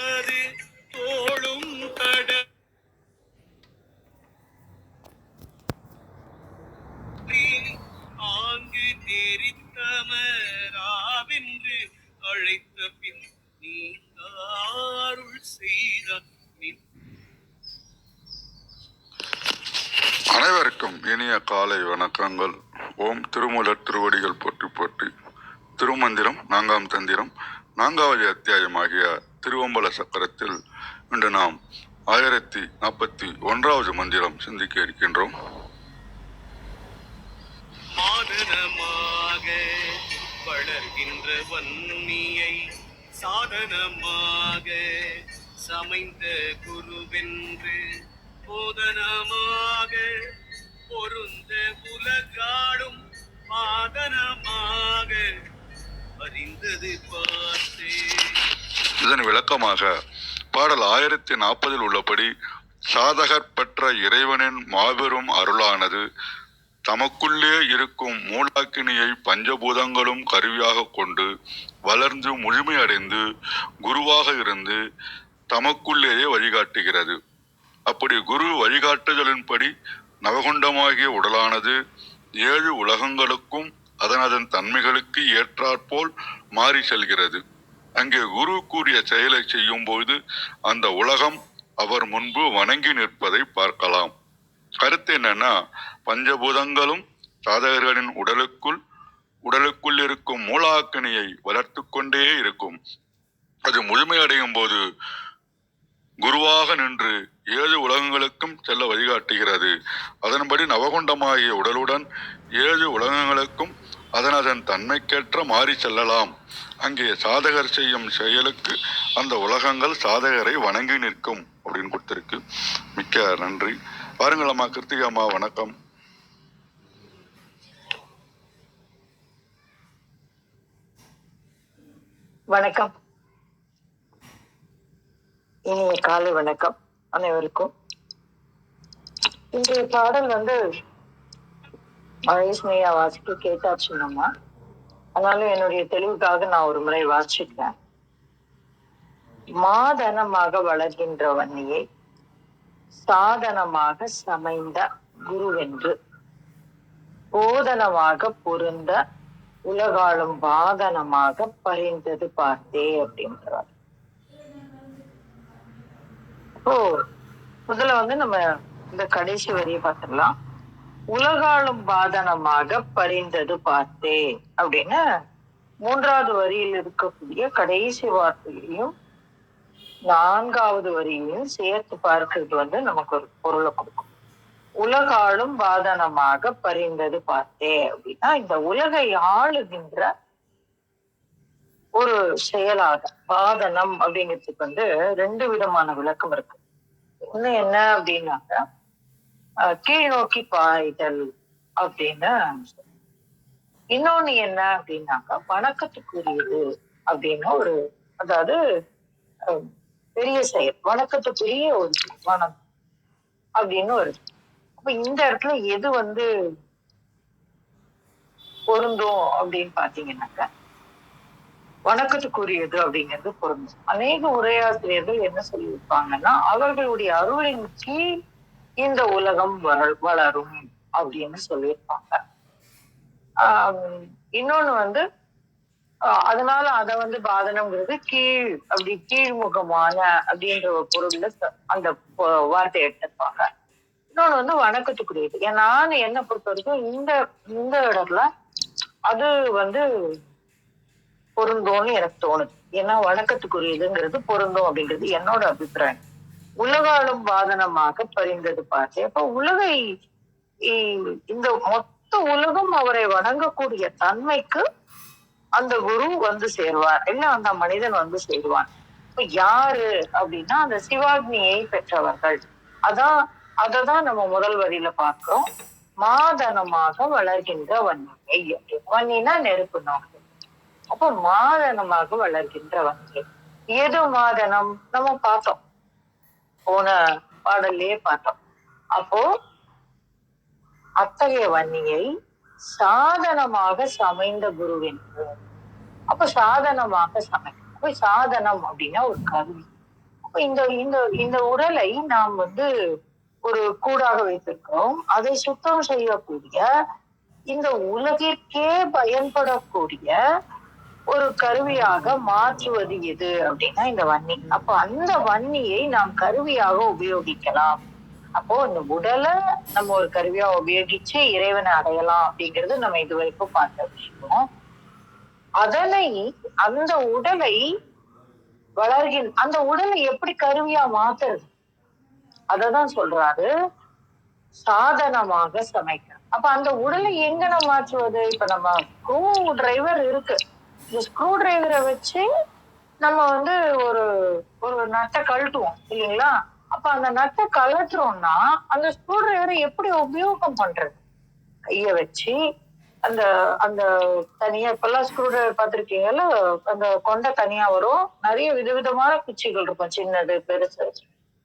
நிற்பது தோளும் கட ஆங்கு தெரித்தமராவென்று அழைத்த பின் நீ அருள் செய்த அனைவருக்கும் இனிய காலை வணக்கங்கள். ஓம் திருமூலர் திருவடிகள் போற்றி போற்றி. திருமந்திரம் நான்காம் தந்திரம் நான்காவது அத்தியாயமாகிய திருவம்பல சக்கரத்தில் இன்று நாம் ஆயிரத்தி நாற்பத்தி ஒன்றாவது மந்திரம் சிந்திக்க இருக்கின்றோம். மாதனமாக வளர்கின்ற வன்னியை சாதனமாக சமைந்த குருவென்று போதனமாக பொருந்த உலகாடும் பாதனமாக அறிந்தது பா இதன் விளக்கமாக பாடல் ஆயிரத்தி நாற்பதில் உள்ளபடி சாதகர் பெற்ற இறைவனின் மாபெரும் அருளானது தமக்குள்ளே இருக்கும் மூலாக்கினியை பஞ்சபூதங்களும் கருவியாக கொண்டு வளர்ந்து முழுமையடைந்து குருவாக இருந்து தமக்குள்ளேயே வழிகாட்டுகிறது. அப்படி குரு வழிகாட்டுதலின்படி நவகுண்டமாகிய உடலானது ஏழு உலகங்களுக்கும் அதன் அதன் தன்மைகளுக்கு ஏற்றாற்போல் மாறி செல்கிறது. அங்கே குரு கூறிய செயலை செய்யும் போது அந்த உலகம் அவர் முன்பு வணங்கி நிற்பதை பார்க்கலாம். கருத்து என்னன்னா பஞ்சபூதங்களும் சாதகர்களின் உடலுக்குள் உடலுக்குள் இருக்கும் மூலாக்கினியை வளர்த்து கொண்டே இருக்கும். அது முழுமையடையும் போது குருவாக நின்று ஏழு உலகங்களுக்கும் செல்ல வழிகாட்டுகிறது. அதன்படி நவகுண்டமாகிய உடலுடன் ஏழு உலகங்களுக்கும் அதன் அதன் தன்மைக்கேற்ற மாறி செல்லலாம். அங்கே சாதகர் செய்யும் செயலுக்கு அந்த உலகங்கள் சாதகரை வணங்கி நிற்கும் அப்படின்னு கொடுத்திருக்கு. மிக்க நன்றி. பாருங்கள் அம்மா கிருத்திகா அம்மா வணக்கம். வணக்கம். இனிய காலை வணக்கம் அனைவருக்கும். இன்றைய பாடல் வந்து மகேஷ்மையா வாசிக்க கேட்டாச்சு நம்ம அதனால என்னுடைய தெளிவுக்காக நான் ஒரு முறை வாசிக்கிறேன். மாதனமாக வளர்கின்ற வன்னியை சாதனமாக சமைந்த குருவென்று போதனமாக பொருந்த உலகாலும் வாதனமாக பறிந்தது பார்த்தே அப்படின்றார். இப்போ முதல்ல வந்து நம்ம இந்த கடைசி வரியை பார்த்துடலாம். உலகாலும் பாதனமாக பறிந்தது பார்த்தே. அப்படின்னு மூன்றாவது வரியில் இருக்கக்கூடிய கடைசி வார்த்தையையும் நான்காவது வரியையும் சேர்த்து பார்க்கறது வந்து நமக்கு ஒரு பொருளை கொடுக்கும். உலகாலும் பாதனமாக பறிந்தது பார்த்தே. அப்படின்னா இந்த உலகை ஆளுகின்ற ஒரு செயலாக பாதனம் அப்படிங்கிறதுக்கு வந்து ரெண்டு விதமான விளக்கம் இருக்கு. ஒண்ணு என்ன அப்படின்னாக்க கீழ் நோக்கி பாய்தல் அப்படின்னு இன்னொன்னு என்ன அப்படின்னாக்கா வணக்கத்துக்குரியது அப்படின்னு ஒரு அதாவது பெரிய செயல் வணக்கத்துக்குரிய ஒரு வனம் அப்படின்னு ஒரு அப்ப இந்த இடத்துல எது வந்து பொருந்தும் அப்படின்னு பாத்தீங்கன்னாக்கா வணக்கத்துக்குரியது அப்படிங்கிறது பொருந்தும். அநேக உரையாசிரியர்கள் என்ன சொல்லியிருப்பாங்கன்னா அவர்களுடைய அருளின் கீழ் இந்த உலகம் வள- வளரும் அப்படின்னு சொல்லியிருப்பாங்க. ஆஹ் இன்னொன்னு வந்து ஆஹ் அதனால அத வந்து பாதனம்ங்கிறது கீழ் அப்படி கீழ்முகமான அப்படின்ற ஒரு பொருள்ல அந்த வார்த்தை எடுத்திருப்பாங்க. இன்னொன்னு வந்து வணக்கத்துக்குரியது. ஏன் நான் என்ன பொறுத்த வரைக்கும் இந்த இந்த இடத்துல அது வந்து பொருந்தோம்னு எனக்கு தோணுது. ஏன்னா வணக்கத்துக்குரியதுங்கிறது பொருந்தும் அப்படிங்கிறது என்னோட அபிப்பிராயம். உலகாலும் வாதனமாக பரிந்தது பார்த்து அப்ப உலகை இந்த மொத்த உலகம் அவரை வணங்கக்கூடிய தன்மைக்கு அந்த குரு வந்து சேருவார். இல்ல அந்த மனிதன் வந்து சேருவான். இப்ப யாரு அப்படின்னா அந்த சிவாக்னியை பெற்றவர்கள். அதான் அததான் நம்ம முதல் வரியில பார்க்கிறோம். மாதனமாக வளர்கின்ற வன்னியை வன்னினா நெருப்பு நோக்கு அப்போ மாதனமாக வளர்கின்ற வன்னியை. எது மாதனம்? நம்ம பார்த்தோம். போன பாடல்லையே பார்த்தோம். அப்போ அத்தகைய வன்னியை சாதனமாக சமைந்த குருவின் அப்ப சாதனமாக சமை அப்ப சாதனம் அப்படின்னா ஒரு கருவி. அப்ப இந்த இந்த இந்த உடலை நாம் வந்து ஒரு கூடாக வைத்திருக்கிறோம். அதை சுத்தம் செய்யக்கூடிய இந்த உலகிற்கே பயன்படக்கூடிய ஒரு கருவியாக மாற்றுவது எது அப்படின்னா இந்த வன்னி. அப்போ அந்த வன்னியை நாம் கருவியாக உபயோகிக்கலாம். அப்போ இந்த உடலை நம்ம ஒரு கருவியா உபயோகிச்சு இறைவனை அடையலாம் அப்படிங்கிறது நம்ம இது வரைக்கும் பார்த்த விஷயம் அதனை அந்த உடலை வளர்கின் அந்த உடலை எப்படி கருவியா மாத்துறது? அததான் சொல்றாரு. சாதனமாக சமைக்க. அப்ப அந்த உடலை எங்க நம்ம மாற்றுவது? இப்ப நம்ம ஸ்க்ரூ டிரைவர் இருக்கு. இந்த ஸ்க்ரூ டிரைவரை வச்சு நம்ம வந்து ஒரு ஒரு நட்டை கழட்டுவோம் இல்லைங்களா? அப்ப அந்த நட்டை கழட்டுறோம்னா அந்த ஸ்க்ரூ டிரைவரை எப்படி உபயோகம் பண்றது? கைய வச்சு அந்த அந்த தனியா இப்பெல்லாம் ஸ்க்ரூ டிரைவர் பார்த்துருக்கீங்கல்ல அந்த கொண்டை தனியா வரும். நிறைய விதவிதமான குச்சிகள் இருக்கும் சின்னது பெருசு.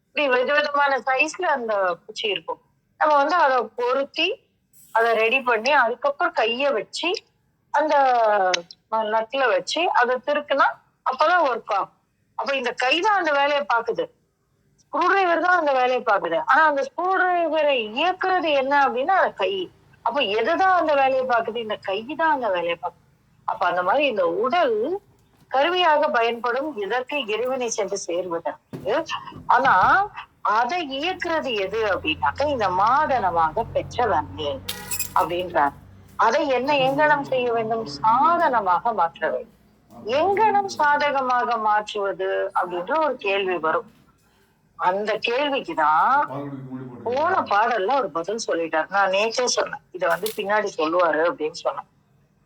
இப்படி விதவிதமான சைஸ்ல அந்த குச்சி இருக்கும். நம்ம வந்து அதை பொருத்தி அதை ரெடி பண்ணி அதுக்கப்புறம் கைய வச்சு அந்த நட்டுல வச்சு அதை திருக்குனா அப்பதான் ஒர்க் ஆகும். அப்ப இந்த கை தான் அந்த வேலையை பாக்குது ஸ்க்ரூ டிரைவர் தான் அந்த வேலையை பாக்குது ஆனா அந்த ஸ்க்ரூ டிரைவரை இயக்குறது என்ன அப்படின்னா அந்த கை. அப்ப எதுதான் அந்த வேலையை பாக்குது இந்த கை தான் அந்த வேலையை பாக்குது அப்ப அந்த மாதிரி இந்த உடல் கருவியாக பயன்படும் இதற்கு இறைவனை சென்று சேர்வதற்கு. ஆனா அதை இயக்குறது எது அப்படின்னாக்க இந்த மாதனமாக பெற்ற அப்படின்றாங்க. அதை என்ன எங்கனம் செய்ய வேண்டும்? சாதனமாக மாற்ற வேண்டும். எங்கனம் சாதகமாக மாற்றுவது அப்படின்ற ஒரு கேள்வி வரும். அந்த கேள்விக்குதான் போன பாடல்ல ஒரு பதில் சொல்லிட்டாரு. நான் நேற்றே சொன்னேன். இத வந்து பின்னாடி சொல்லுவாரு அப்படின்னு சொன்னேன்.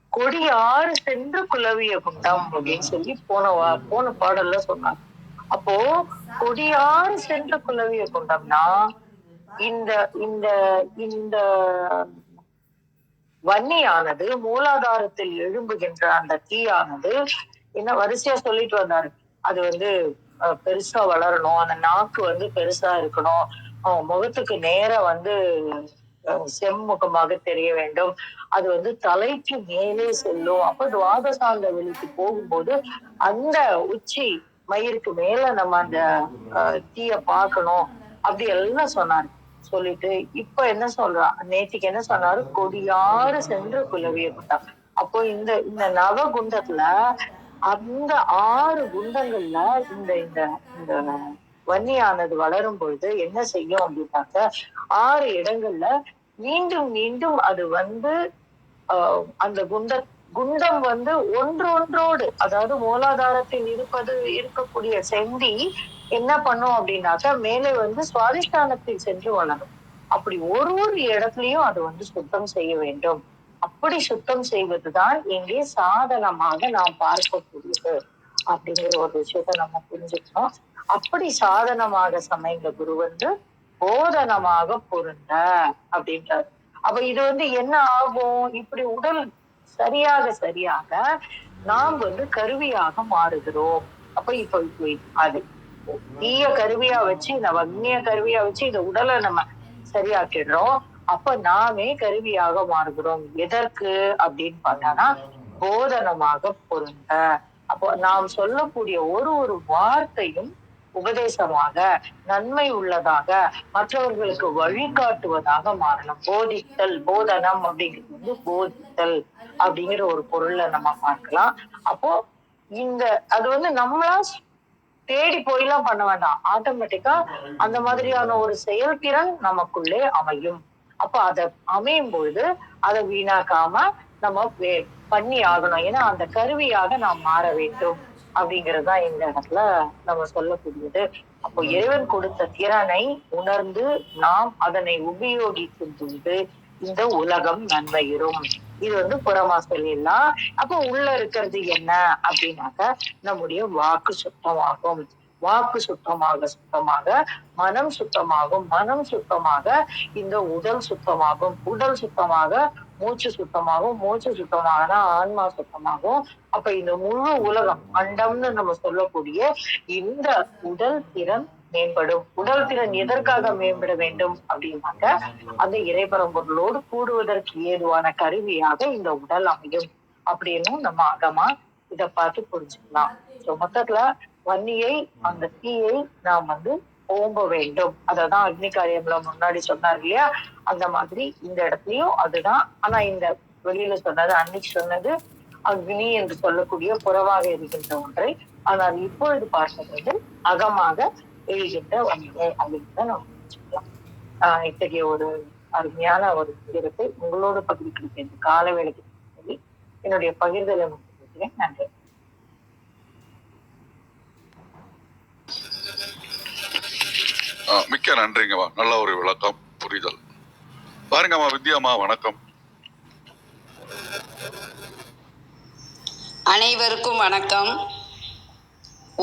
கொடி ஆறு சென்று குலவிய குண்டம் அப்படின்னு சொல்லி போன வா- போன பாடல்ல சொன்னாங்க. அப்போ கொடியாறு சென்று குலவிய குண்டம்னா இந்த இந்த இந்த வன்னியானது மூலாதாரத்தில் எழும்புகின்ற அந்த தீயானது என்ன வரிசையா சொல்லிட்டு வந்தாரு. அது வந்து பெருசா வளரணும். அந்த நாக்கு வந்து பெருசா இருக்கணும். அவன் முகத்துக்கு நேர வந்து செம்முகமாக தெரிய வேண்டும். அது வந்து தலைக்கு மேலே செல்லும். அப்ப துவாதசாந்த வெளிக்கு போகும்போது அந்த உச்சி மயிருக்கு மேல நம்ம அந்த அஹ், தீய பார்க்கணும். அப்படி எல்லாம் சொன்னாரு. சொல்லிட்டு இப்ப என்ன சொல்றா? நேத்திக்கு என்ன சொன்னாரு? கொடியாறு சென்று குலவிய அப்போ இந்த இந்த நவகுண்டத்துல அந்த ஆறு குண்டங்கள்ல இந்த இந்த இந்த வன்னியானது வளரும் பொழுது என்ன செய்யும் அப்படின்னாக்க ஆறு இடங்கள்ல மீண்டும் மீண்டும் அது வந்து ஆஹ், அந்த குண்ட குண்டம் வந்து ஒன்றொன்றோடு அதாவது மூலாதாரத்தில் இருப்பது இருக்கக்கூடிய செந்தி என்ன பண்ணும் அப்படின்னாக்கா மேலே வந்து சுவாதிஷ்டானத்தில் சென்று வளரும். அப்படி ஒரு ஒரு இடத்துலயும் அது வந்து சுத்தம் செய்ய வேண்டும். அப்படி சுத்தம் செய்வதுதான் இங்கே சாதனமாக நாம் பார்க்கக்கூடியது அப்படிங்கிற ஒரு விஷயத்த நம்ம புரிஞ்சுக்கணும். அப்படி சாதனமாக சமைந்த குரு வந்து போதனமாக பொருந்த அப்படின்றாரு. அப்ப இது வந்து என்ன ஆகும்? இப்படி உடல் சரியாக சரியாக நாம் வந்து கருவியாக மாறுகிறோம். அப்ப இப்ப அது. தீய கருவியா வச்சு இந்த வன்னிய கருவியா வச்சு இந்த உடலை நம்ம சரியாக்கிடுறோம். அப்ப நாமே கருவியாக மாறுகிறோம். எதற்கு அப்படின்னு பார்த்தானா போதனமாக பொருந்த. அப்போ நாம் சொல்லக்கூடிய ஒரு ஒரு வார்த்தையும் உபதேசமாக நன்மை உள்ளதாக மற்றவர்களுக்கு வழிகாட்டுவதாக மாறணும் போதித்தல் போதனம் அப்படிங்கிறது வந்து போதித்தல் அப்படிங்கிற ஒரு பொருள்ல நம்ம பார்க்கலாம். அப்போ இந்த அது வந்து நம்மளா தேடி போயெல்லாம் பண்ண வேண்டாம். ஆட்டோமேட்டிக்கா அந்த மாதிரியான ஒரு செயல்திறன் நமக்குள்ளே அமையும். அப்ப அத அமையும் பொழுது அதை வீணாக்காம நம்ம பண்ணி ஆகணும். ஏன்னா அந்த கருவியாக நாம் மாற வேண்டும். அப்படிங்கறதுதான் இந்த இடத்துல நம்ம சொல்லக்கூடியது. அப்போ இறைவன் கொடுத்த திறனை உணர்ந்து நாம் அதனை உபயோகிக்கும் பொழுது இந்த உலகம் நன்மையிடும் இது வந்து புறமா சொல்லிடலாம் அப்போ உள்ள இருக்கிறது என்ன அப்படின்னாக்க நம்முடைய வாக்கு சுத்தமாகும். வாக்கு சுத்தமாக சுத்தமாக மனம் சுத்தமாகும். மனம் சுத்தமாக இந்த உடல் சுத்தமாகும். உடல் சுத்தமாக மூச்சு சுத்தமாகும் மூச்சு சுத்தமாகனா ஆன்மா சுத்தமாகும். அப்ப இந்த முழு உலகம் அண்டம்னு நம்ம சொல்லக்கூடிய இந்த உடல் திறன் மேம்படும். உடல் திறன் எதற்காக மேம்பட வேண்டும் அப்படின்னாக்க அந்த இறைபரம்பொருளோடு கூடுவதற்கு ஏதுவான கருவியாக இந்த உடல் அமையும். அப்படின்னு நம்ம அகமா இத பார்த்து புரிஞ்சுக்கலாம். ஸோ மொத்தத்துல வன்னியை அந்த தீயை நாம் வந்து ஓம்ப வேண்டும். அததான் அக்னி காரியம்ல முன்னாடி சொன்னார் இல்லையா? அந்த மாதிரி இந்த இடத்துலயும் அதுதான். ஆனா இந்த வெளியில சொன்னது அன்னைக்கு சொன்னது அக்னி என்று சொல்லக்கூடிய புறவாக இருக்கின்ற ஒன்றை ஆனால் இப்பொழுது பார்க்கிறது அகமாக எழுகின்ற ஒன்றை அப்படின்னு தான் நம்ம சொல்லலாம். ஆஹ் இத்தகைய ஒரு அருமையான ஒரு பகிர்வை உங்களோட பகிர்ந்து இந்த கால வேலைக்கு என்னுடைய பகிர்தலை முடிக்கிறேன். நன்றி. மிக்க நன்றிங்கம்மா நல்ல ஒரு விளக்கம் புரிதல். பாருங்கம்மா வித்யாம்மா வணக்கம். அனைவருக்கும் வணக்கம்.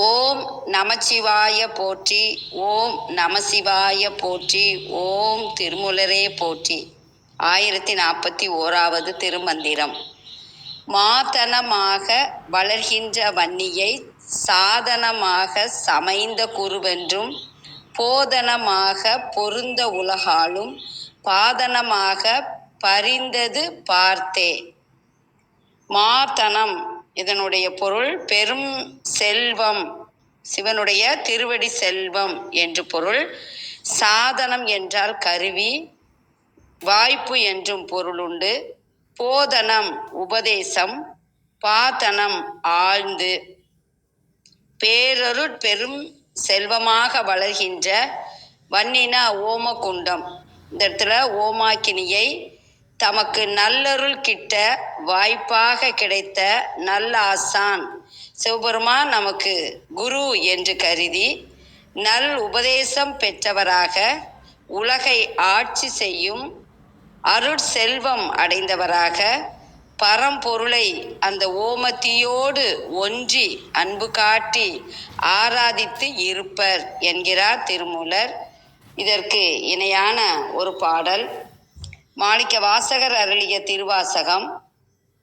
ஓம் நமச்சிவாய போற்றி ஓம் நமசிவாய போற்றி ஓம் திருமுலரே போற்றி. ஆயிரத்தி நாற்பத்தி ஓராவது திருமந்திரம். மாதனமாக வளர்கின்ற வன்னியை சாதனமாக சமைந்த குருவென்றும் போதனமாக பொருந்த உலகாலும் பாதனமாக பரிந்தது பார்த்தே. மாதனம் இதனுடைய பொருள். பெரும் செல்வம் சிவனுடைய திருவடி செல்வம் என்று பொருள். சாதனம் என்றால் கருவி வாய்ப்பு என்றும் பொருளுண்டு போதனம் உபதேசம் பாதனம் ஆழ்ந்து. பேரருட் பெரும் செல்வமாக வளர்கின்ற வன்னினா ஓமகுண்டம். இந்த இடத்துல ஓமாக்கினியை தமக்கு நல்லருள் கிட்ட வாய்ப்பாக கிடைத்த நல்ல ஆசான் சிவபெருமான் நமக்கு குரு என்று கருதி நல் உபதேசம் பெற்றவராக உலகை ஆட்சி செய்யும் அருட்செல்வம் அடைந்தவராக பரம்பொருளை அந்த ஓமத்தியோடு ஒன்றி அன்பு காட்டி ஆராதித்து இருப்பர் என்கிறார் திருமூலர். இதற்கு இணையான ஒரு பாடல். மாணிக்க வாசகர் அருளிய திருவாசகம்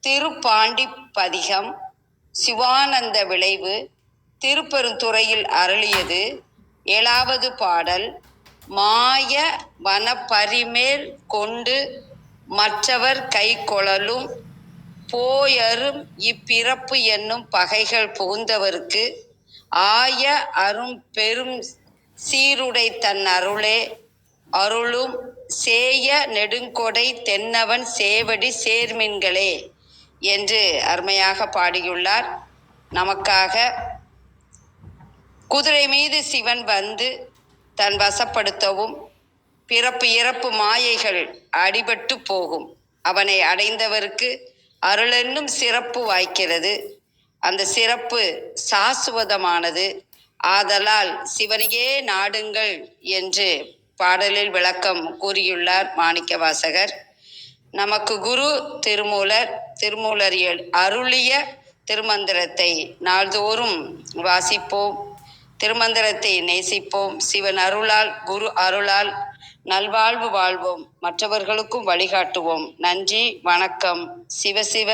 திருப்பாண்டி பதிகம் சிவானந்த விளைவு திருப்பெருந்துறையில் அருளியது. ஏழாவது பாடல். மாய வனப்பரிமேல் கொண்டு மற்றவர் கை கொளலும் போயரும் இப்பிறப்பு என்னும் பகைகள் புகுந்தவருக்கு ஆய அரும் பெரும் சீருடை தன் அருளே. அருளும் சேய நெடுங்கொடை தென்னவன் சேவடி சேர்மின்களே என்று அருமையாக பாடியுள்ளார். நமக்காக குதிரை மீது சிவன் வந்து தன் வசப்படுத்தவும் பிறப்பு இறப்பு மாயைகள் அடிபட்டு போகும். அவனை அடைந்தவருக்கு அருளென்னும் சிறப்பு வாய்க்கிறது. அந்த சிறப்பு சாசுவதமானது. ஆதலால் சிவனையே நாடுங்கள் என்று பாடலில் விளக்கம் கூறியுள்ளார் மாணிக்க வாசகர் நமக்கு குரு திருமூலர் திருமூலரியல் அருளிய திருமந்திரத்தை நாள்தோறும் வாசிப்போம். திருமந்திரத்தை நேசிப்போம். சிவன் அருளால் குரு அருளால் நல்வாழ்வு வாழ்வோம். மற்றவர்களுக்கும் வழிகாட்டுவோம். நன்றி வணக்கம். சிவசிவ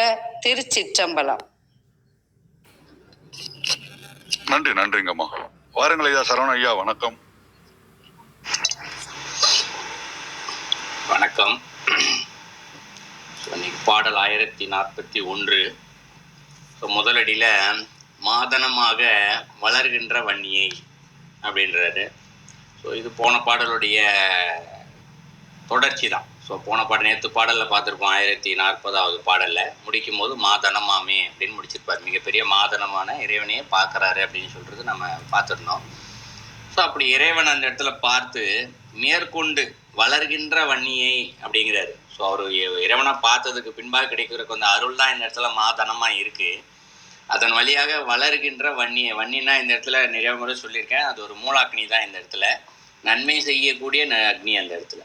திருச்சிற்றம்பலம். நன்றி நன்றிங்கம்மா வாருங்கள் ஐயா சரவண ஐயா வணக்கம். வணக்கம். இன்னைக்கு பாடல் ஆயிரத்தி நாற்பத்தி ஒன்று. ஸோ முதலடியில் மாதனமாக வளர்கின்ற வன்னியை அப்படின்றாரு. ஸோ இது போன பாடலுடைய தொடர்ச்சி தான். ஸோ போன பாடல் நேற்று பாடலில் பார்த்துருப்போம் ஆயிரத்தி நாற்பதாவது பாடலில். முடிக்கும் போது மாதனமாமே அப்படின்னு முடிச்சிருப்பார். மிகப்பெரிய மாதனமான இறைவனையே பார்க்குறாரு அப்படின்னு சொல்கிறது நம்ம பார்த்துருந்தோம். ஸோ அப்படி இறைவன் அந்த இடத்துல பார்த்து மேற்கொண்டு வளர்கின்ற வன்னியை அப்படிங்கிறாரு. ஸோ அவர் இறைவனை பார்த்ததுக்கு பின்பாக கிடைக்கிற கொஞ்சம் அருள் தான் இந்த இடத்துல மாதனமாக இருக்குது அதன் வழியாக வளர்கின்ற வன்னியை. வன்னினா இந்த இடத்துல நிறைய முறை சொல்லியிருக்கேன். அது ஒரு மூலாக்னி தான் இந்த இடத்துல. நன்மை செய்யக்கூடிய ந- அக்னி அந்த இடத்துல.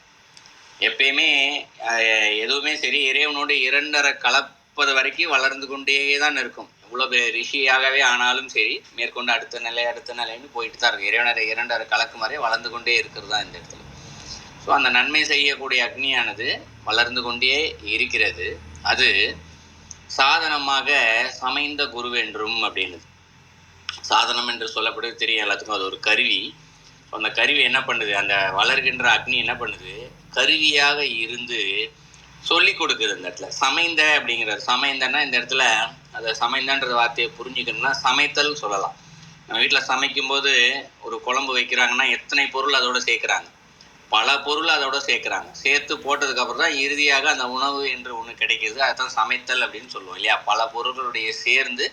எப்பயுமே எதுவுமே சரி இறைவனோடு இரண்டரை கலப்பது வரைக்கும் வளர்ந்து கொண்டே தான் இருக்கும். எவ்வளோ ரிஷியாகவே ஆனாலும் சரி மேற்கொண்டு அடுத்த நிலை அடுத்த நிலைன்னு போயிட்டு தான் இருக்கும். இறைவனரை இரண்டரை கலக்கும் வரை வளர்ந்து கொண்டே இருக்கிறது தான் இந்த இடத்துல. ஸோ அந்த நன்மை செய்யக்கூடிய அக்னியானது வளர்ந்து கொண்டே இருக்கிறது. அது சாதனமாக சமைந்த குருவென்றும் அப்படின்னு சாதனம் என்று சொல்லப்படுது தெரியும் எல்லாத்துக்கும் அது ஒரு கருவி. அந்த கருவி என்ன பண்ணுது? அந்த வளர்கின்ற அக்னி என்ன பண்ணுது? கருவியாக இருந்து சொல்லி கொடுக்குது இந்த இடத்துல. சமைந்த அப்படிங்கிறது சமைந்தன்னா இந்த இடத்துல அதை சமைந்தன்ற வார்த்தையை புரிஞ்சுக்கணும்னா சமைத்தல் சொல்லலாம். நம்ம வீட்டில் சமைக்கும்போது ஒரு குழம்பு வைக்கிறாங்கன்னா எத்தனை பொருள் அதோட சேர்க்குறாங்க? பல பொருள் அதோட சேர்க்குறாங்க. சேர்த்து போட்டதுக்கு அப்புறம் தான் இறுதியாக அந்த உணவு என்று ஒன்று கிடைக்கிது அதுதான் சமைத்தல் அப்படின்னு சொல்லுவோம் இல்லையா? பல பொருள்களுடைய சேர்ந்து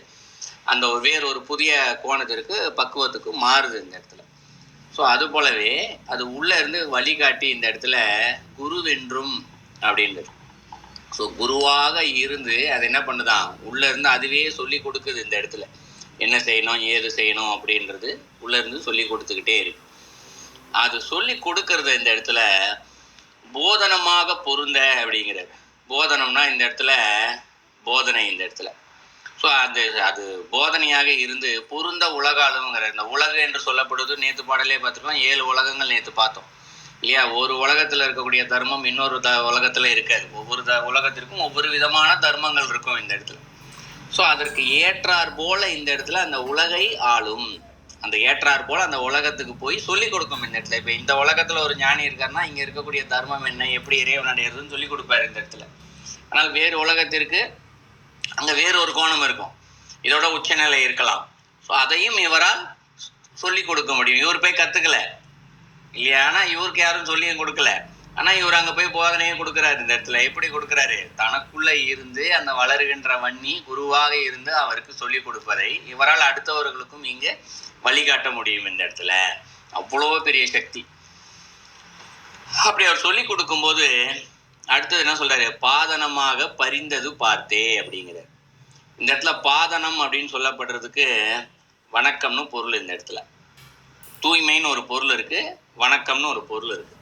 அந்த வேறு ஒரு புதிய கோணத்திற்கு பக்குவத்துக்கு மாறுது இந்த இடத்துல. ஸோ அது போலவே அது உள்ளே இருந்து வழிகாட்டி இந்த இடத்துல குருவென்றும் அப்படின்றது ஸோ குருவாக இருந்து அது என்ன பண்ணுதான் உள்ளே இருந்து அதுவே சொல்லி கொடுக்குது இந்த இடத்துல. என்ன செய்யணும் ஏது செய்யணும் அப்படின்றது உள்ளேருந்து சொல்லி கொடுத்துக்கிட்டே இருக்கு. அது சொல்லி கொடுக்கறத இந்த இடத்துல போதனமாக பொருந்த அப்படிங்கிறது. போதனம்னா இந்த இடத்துல போதனை இந்த இடத்துல. ஸோ அது அது போதனையாக இருந்து பொருந்த உலக அளவுங்கிற இந்த உலகம் என்று சொல்லப்படுவது நேற்று பாடலே பார்த்துருக்கோம். ஏழு உலகங்கள் நேற்று பார்த்தோம். இல்லையா? ஒரு உலகத்தில் இருக்கக்கூடிய தர்மம் இன்னொரு த உலகத்தில் இருக்காது. ஒவ்வொரு த உலகத்திற்கும் ஒவ்வொரு விதமான தர்மங்கள் இருக்கும் இந்த இடத்துல. ஸோ அதற்கு ஏற்றார் போல இந்த இடத்துல அந்த உலகை ஆளும். அந்த ஏற்றார் போல அந்த உலகத்துக்கு போய் சொல்லிக் கொடுக்கும் இந்த இடத்துல. இப்போ இந்த உலகத்துல ஒரு ஞானி இருக்காருன்னா இங்க இருக்கக்கூடிய தர்மம் என்ன எப்படி இறைவன் அடையிறதுன்னு சொல்லி கொடுப்பாரு இந்த இடத்துல. ஆனால் வேறு உலகத்திற்கு அங்க வேறு ஒரு கோணம் இருக்கும். இதோட உச்சநிலை இருக்கலாம். ஸோ அதையும் இவரால் சொல்லி கொடுக்க முடியும். இவர் போய் கத்துக்கல. இல்லையா? ஆனால் இவருக்கு யாரும் சொல்லியும் கொடுக்கல. ஆனா இவர் அங்க போய் போதனையும் கொடுக்குறாரு. இந்த இடத்துல எப்படி கொடுக்குறாரு? தனக்குள்ள இருந்து அந்த வளருகின்ற வன்னி குருவாக இருந்து அவருக்கு சொல்லி கொடுப்பதை இவரால் அடுத்தவர்களுக்கும் இங்க வழிகாட்ட முடியும் இந்த இடத்துல. அவ்வளோ பெரிய சக்தி. அப்படி அவர் சொல்லி கொடுக்கும்போது அடுத்தது என்ன சொல்றாரு? பாதனமாக பரிந்தது பார்த்தே அப்படிங்கிறார். இந்த இடத்துல பாதனம் அப்படின்னு சொல்லப்படுறதுக்கு வணக்கம்னு பொருள் இந்த இடத்துல. தூய்மைன்னு ஒரு பொருள் இருக்கு வணக்கம்னு ஒரு பொருள் இருக்கு.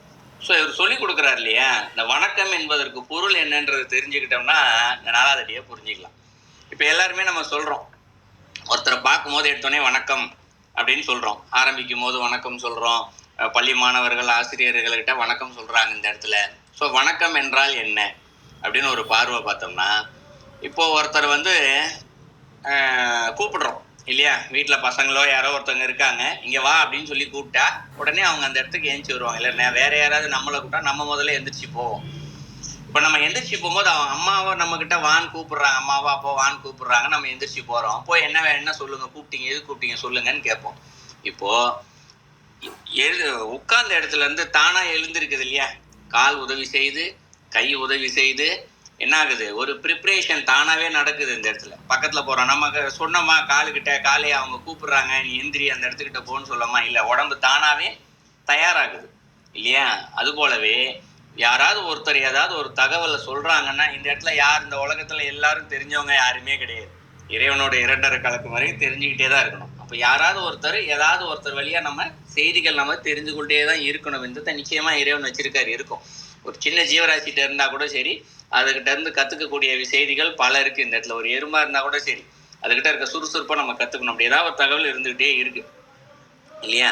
ஸோ இவர் சொல்லி கொடுக்குறாரு இல்லையா? இந்த வணக்கம் என்பதற்கு பொருள் என்னன்றது தெரிஞ்சுக்கிட்டோம்னா இந்த நாலாவதடியை புரிஞ்சுக்கலாம். இப்போ எல்லாருமே நம்ம சொல்கிறோம் ஒருத்தரை பார்க்கும்போது எடுத்தோடனே வணக்கம் அப்படின்னு சொல்கிறோம் ஆரம்பிக்கும் போது வணக்கம் சொல்கிறோம் பள்ளி மாணவர்கள் ஆசிரியர்கள்கிட்ட வணக்கம் சொல்கிறாங்க இந்த இடத்துல. ஸோ வணக்கம் என்றால் என்ன? அப்படின்னு ஒரு பார்வை பார்த்தோம்னா இப்போ ஒருத்தர் வந்து கூப்பிடுறோம். இல்லையா? வீட்டில் பசங்களோ யாரோ ஒருத்தவங்க இருக்காங்க. இங்கே வா அப்படின்னு சொல்லி கூப்பிட்டா உடனே அவங்க அந்த இடத்துக்கு எந்திரிச்சு வருவாங்க. இல்லை நே- வேற யாராவது நம்மளை கூப்பிட்டா நம்ம முதல்ல எந்திரிச்சு போவோம். இப்போ நம்ம எந்திரிச்சு போகும்போது அவன் அம்மாவை நம்ம கிட்ட வான் கூப்பிடுறாங்க. அம்மாவா அப்போ வான் கூப்பிடுறாங்க. நம்ம எந்திரிச்சு போறோம். போய் என்ன வேணும்னா சொல்லுங்க? கூப்பிட்டீங்க எது கூப்பிட்டீங்க? சொல்லுங்கன்னு கேட்போம். இப்போ எழு உட்கார்ந்த இடத்துல இருந்து தானா எழுந்திருக்குது இல்லையா? கால் உதவி செய்து கை உதவி செய்து என்ன ஆகுது ஒரு ப்ரிப்ரேஷன் தானாகவே நடக்குது இந்த இடத்துல. பக்கத்தில் போகிறோம் நமக்கு சொன்னோமா? காலுக்கிட்ட காலையை அவங்க கூப்பிடுறாங்க. நீ எந்திரி அந்த இடத்துக்கிட்ட போன்னு சொல்லமா? இல்லை உடம்பு தானாகவே தயாராகுது. இல்லையா? அது போலவே யாராவது ஒருத்தர் ஏதாவது ஒரு தகவலை சொல்கிறாங்கன்னா இந்த இடத்துல யார் இந்த உலகத்தில் எல்லாரும் தெரிஞ்சவங்க யாருமே கிடையாது. இறைவனோட இரண்டரை கலக்கு வரையும் தெரிஞ்சுக்கிட்டே தான் இருக்கணும். அப்போ யாராவது ஒருத்தர் ஏதாவது ஒருத்தர் வழியாக நம்ம செய்திகள் நம்ம தெரிஞ்சு கொண்டே தான் இருக்கணும். என்றதை நிச்சயமாக இறைவன் வச்சிருக்காரு இருக்கும். ஒரு சின்ன ஜீவராசிட்ட இருந்தால் கூட சரி அதுகிட்ட இருந்து கற்றுக்கக்கூடிய செய்திகள் பல இருக்குது இந்த இடத்துல ஒரு எருமா இருந்தால் கூட சரி அதுகிட்ட இருக்க சுறுசுறுப்பாக நம்ம கற்றுக்கணும் அப்படி ஏதாவது ஒரு தகவல் இருந்துகிட்டே இருக்கு. இல்லையா?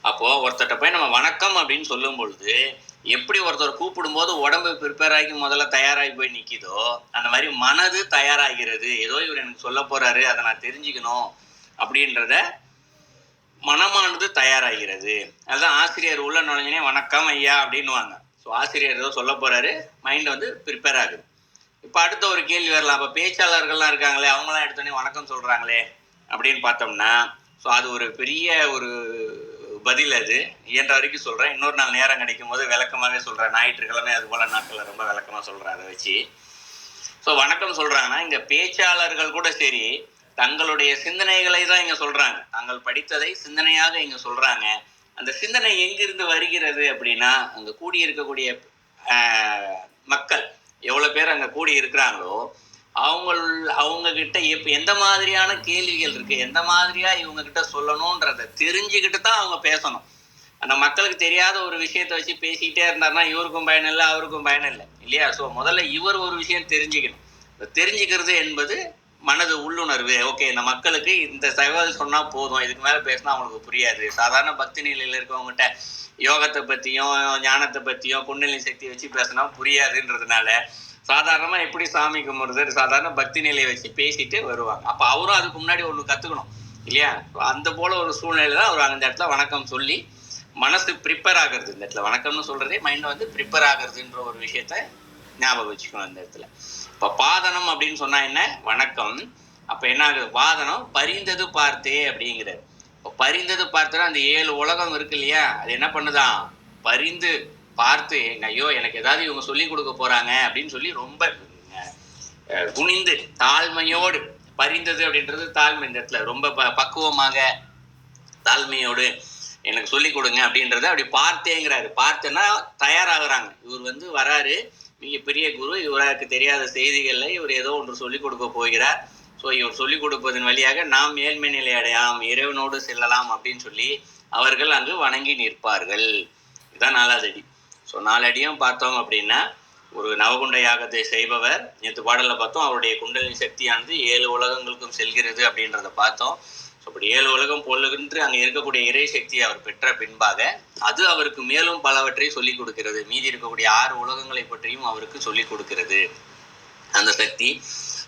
அப்போ ஒருத்தர்கிட்ட போய் நம்ம வணக்கம் அப்படின்னு சொல்லும் பொழுது எப்படி ஒருத்தர் கூப்பிடும்போது உடம்பு ப்ரிப்பேர் ஆகி முதல்ல தயாராகி போய் நிற்கிதோ அந்த மாதிரி மனது தயாராகிறது. ஏதோ இவர் எனக்கு சொல்ல போறாரு அதை நான் தெரிஞ்சுக்கணும் அப்படின்றத மனமானது தயாராகிறது. அதுதான் ஆசிரியர் உள்ள நுழைஞ்சனே வணக்கம் ஐயா அப்படின்னுவாங்க. ஸோ ஆசிரியர் ஏதோ சொல்ல போகிறாரு மைண்ட் வந்து ப்ரிப்பேர் ஆகுது. இப்போ அடுத்த ஒரு கேள்வி வரலாம். அப்போ பேச்சாளர்கள்லாம் இருக்காங்களே அவங்களாம் எடுத்தோடனே வணக்கம் சொல்கிறாங்களே அப்படின்னு பார்த்தோம்னா ஸோ அது ஒரு பெரிய ஒரு பதில் அது. இயன்ற வரைக்கும் சொல்கிறேன் இன்னொரு நாள் நேரம் கிடைக்கும் போது விளக்கமாகவே சொல்கிறேன் ஞாயிற்றுக்கிழமை அது போல் நாட்களில் ரொம்ப விளக்கமாக சொல்கிறேன் அதை வச்சு. ஸோ வணக்கம் சொல்கிறாங்கன்னா இங்கே பேச்சாளர்கள் கூட சரி தங்களுடைய சிந்தனைகளை தான் இங்கே சொல்கிறாங்க தாங்கள் படித்ததை சிந்தனையாக இங்கே சொல்கிறாங்க அந்த சிந்தனை எங்கிருந்து வருகிறது அப்படின்னா அங்கே கூடி இருக்கக்கூடிய மக்கள் எவ்வளோ பேர் அங்கே கூடி இருக்கிறாங்களோ அவங்க அவங்க கிட்ட எந்த மாதிரியான கேள்விகள் இருக்கு எந்த மாதிரியா இவங்க கிட்ட சொல்லணும்ன்றத தெரிஞ்சுக்கிட்டு தான் அவங்க பேசணும். அந்த மக்களுக்கு தெரியாத ஒரு விஷயத்தை வச்சு பேசிக்கிட்டே இருந்தாருன்னா இவருக்கும் பயன் இல்லை அவருக்கும் பயன் இல்லை இல்லையா? ஸோ முதல்ல இவர் ஒரு விஷயம் தெரிஞ்சுக்கணும். தெரிஞ்சுக்கிறது என்பது மனது உள்ளுணர்வு. ஓகே இந்த மக்களுக்கு இந்த தகவல் சொன்னால் போதும். இதுக்கு மேலே பேசினா அவங்களுக்கு புரியாது. சாதாரண பக்தி நிலையில் இருக்கவங்ககிட்ட யோகத்தை பற்றியும் ஞானத்தை பற்றியும் குண்டலினி சக்தியை வச்சு பேசினா புரியாதுன்றதுனால சாதாரணமாக எப்படி சாமி கும்பிடுறது? சாதாரண பக்தி நிலையை வச்சு பேசிட்டு வருவாங்க. அப்போ அவரும் அதுக்கு முன்னாடி ஒன்று கற்றுக்கணும் இல்லையா? அந்த போல ஒரு சூழ்நிலை தான் அவர் அந்த இடத்துல வணக்கம் சொல்லி மனசு ப்ரிப்பேர் ஆகிறது. இந்த இடத்துல வணக்கம்னு சொல்கிறதே மைண்ட் வந்து ப்ரிப்பேர் ஆகுறதுன்ற ஒரு விஷயத்த ஞாபகம் வச்சுக்கணும் இந்த இடத்துல. இப்போ பாதனம் அப்படின்னு சொன்னா என்ன? வணக்கம். அப்போ என்ன ஆகுது? வாதனம் பரிந்தது பார்த்தே அப்படிங்கிறார். இப்போ பரிந்தது பார்த்தா அந்த ஏழு உலகம் இருக்கு இல்லையா? அது என்ன பண்ணுதான்? பரிந்து பார்த்து ஐயோ எனக்கு ஏதாவது இவங்க சொல்லி கொடுக்க போறாங்க அப்படின்னு சொல்லி ரொம்ப துணிந்து குனிந்து தாழ்மையோடு பரிந்தது அப்படின்றது தாழ்மை இந்த இடத்துல. ரொம்ப ப- பக்குவமாக தாழ்மையோடு எனக்கு சொல்லி கொடுங்க அப்படின்றத அப்படி பார்த்தேங்கிறாரு. பார்த்தேன்னா தயாராகிறாங்க. இவர் வந்து வராரு. மிக பெரிய குரு இவருக்கு தெரியாத செய்திகளில் இவர் ஏதோ ஒன்று சொல்லிக் கொடுக்க போகிறார். ஸோ இவர் சொல்லிக் கொடுப்பதன் வழியாக நாம் மேல்மை நிலை அடையலாம் இறைவனோடு செல்லலாம் அப்படின்னு சொல்லி அவர்கள் அங்கு வணங்கி நிற்பார்கள். இதுதான் நாலாவது அடி. ஸோ நாலடியும் பார்த்தோம் அப்படின்னா ஒரு நவகுண்ட யாகத்தை செய்பவர். நேற்று பாடலில் பார்த்தோம் அவருடைய குண்டலின் சக்தியானது ஏழு உலகங்களுக்கும் செல்கிறது அப்படின்றத பார்த்தோம். அப்படி ஏழு உலகம் பொல்லுகின்ற அங்கே இருக்கக்கூடிய இறை சக்தியை அவர் பெற்ற பின்பாக அது அவருக்கு மேலும் பலவற்றை சொல்லிக் கொடுக்கிறது. மீதி இருக்கக்கூடிய ஆறு உலகங்களை பற்றியும் அவருக்கு சொல்லிக் கொடுக்கிறது. அந்த சக்தி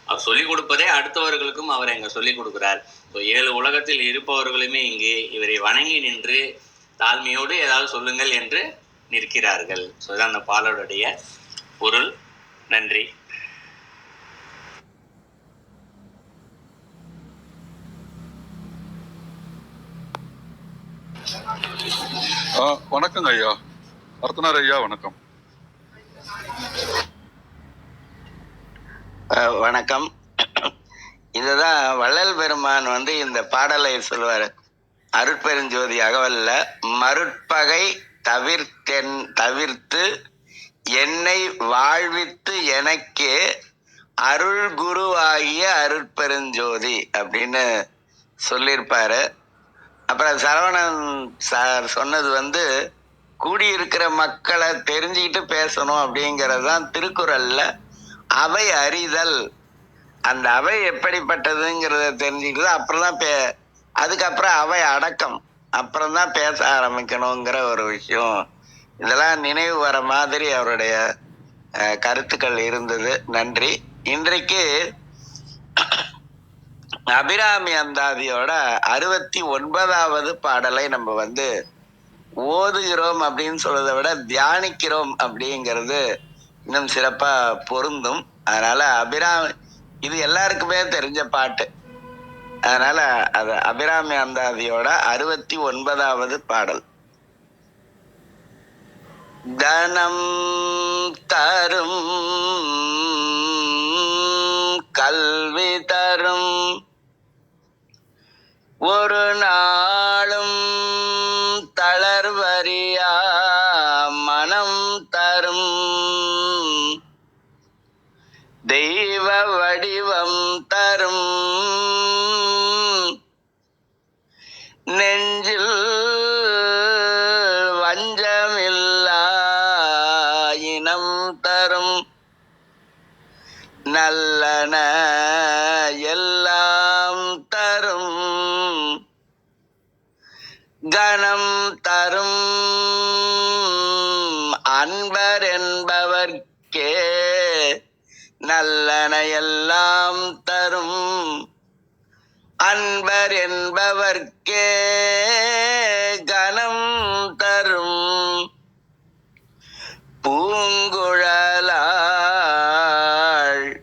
அவர் சொல்லிக் கொடுப்பதே அடுத்தவர்களுக்கும் அவர் அங்கே சொல்லிக் கொடுக்கிறார். ஸோ ஏழு உலகத்தில் இருப்பவர்களுமே இங்கு இவரை வணங்கி நின்று தாழ்மையோடு ஏதாவது சொல்லுங்கள் என்று நிற்கிறார்கள். ஸோ இதான் அந்த பாலருடைய பொருள். நன்றி. வணக்கங்க ஐயா. அர்த்தனார் ஐயா வணக்கம். வணக்கம். இதுதான் வள்ளல் பெருமான் வந்து இந்த பாடலை சொல்வார். அருட்பெருஞ்சோதி அகவல்ல மருட்பகை தவிர்த்தென் தவிர்த்து என்னை வாழ்வித்து எனக்கே அருள் குருவாகிய அருட்பெருஞ்சோதி அப்படின்னு சொல்லியிருப்பாரு. அப்புறம் சரவணன் சார் சொன்னது வந்து கூடியிருக்கிற மக்களை தெரிஞ்சுக்கிட்டு பேசணும் அப்படிங்கிறது தான் திருக்குறள்ல. அவை அறிதல். அந்த அவை எப்படிப்பட்டதுங்கிறத தெரிஞ்சுக்கிட்டு அப்புறம் தான் பே அதுக்கப்புறம் அவை அடக்கம். அப்புறம் தான் பேச ஆரம்பிக்கணுங்கிற ஒரு விஷயம். இதெல்லாம் நினைவு வர மாதிரி அவருடைய கருத்துக்கள் இருந்தது. நன்றி. இன்றைக்கு அபிராமி அந்தாதியோட அறுபத்தி ஒன்பதாவது பாடலை நம்ம வந்து ஓதுகிறோம் அப்படின்னு சொல்றதை விட தியானிக்கிறோம் அப்படிங்கிறது இன்னும் சிறப்பா பொருந்தும். அதனால அபிராமி இது எல்லாருக்குமே தெரிஞ்ச பாட்டு. அதனால அது அபிராமி அந்தாதியோட அறுபத்தி ஒன்பதாவது பாடல். தனம் தரும் கல்வி தரும் ஒரு நாளும் தளர்வறியா மனம் தரும். தெய்வ வடிவம் தரும். நெஞ்சில் வஞ்சமில்லா இனம் தரும். நல்லன நல்லன தரும். அன்பர் என்பவர்க்கே கனம் தரும். பூங்குழலாள்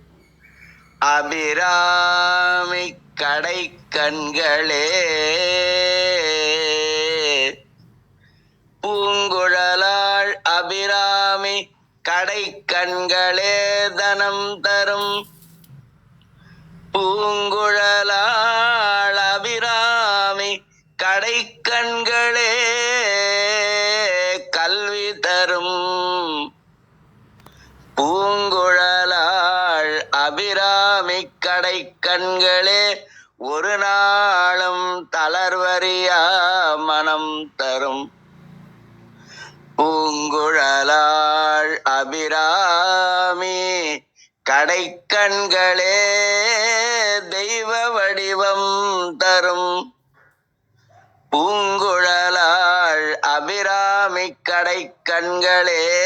அபிராமி கடை கண்களே கடை கண்களே தனம் தரும் பூங்குழலாள் அபிராமி கடை கண்களே கல்வி தரும் பூங்குழலாள் அபிராமி கடை கண்களே ஒரு நாளும் தளர்வறியா மனம் தரும். பூங்குழலாள் அபிராமி கடை கண்களே தெய்வ வடிவம் தரும். பூங்குழலாள் அபிராமி கடை கண்களே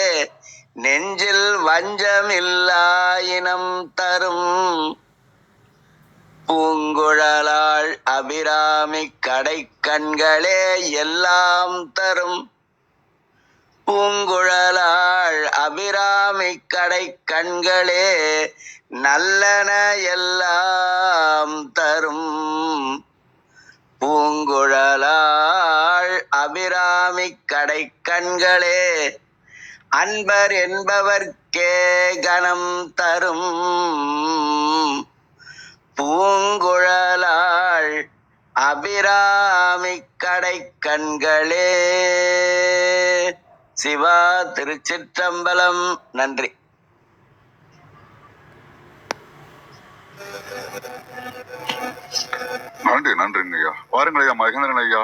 நெஞ்சில் வஞ்சமில்லாயினம் தரும். பூங்குழலாள் அபிராமி கடை கண்களே எல்லாம் தரும். பூங்குழலாள் அபிராமி கடை கண்களே நல்லன எல்லாம் தரும். பூங்குழலாள் அபிராமி கடை கண்களே அன்பர் என்பவர்க்கே கணம் தரும். பூங்குழலாள் அபிராமி கடை கண்களே சிவா திருச்சிற்றம்பலம். நன்றி. நன்றி நன்றிங்க ஐயா பாருங்கள் ஐயா மகேந்திரன் ஐயா.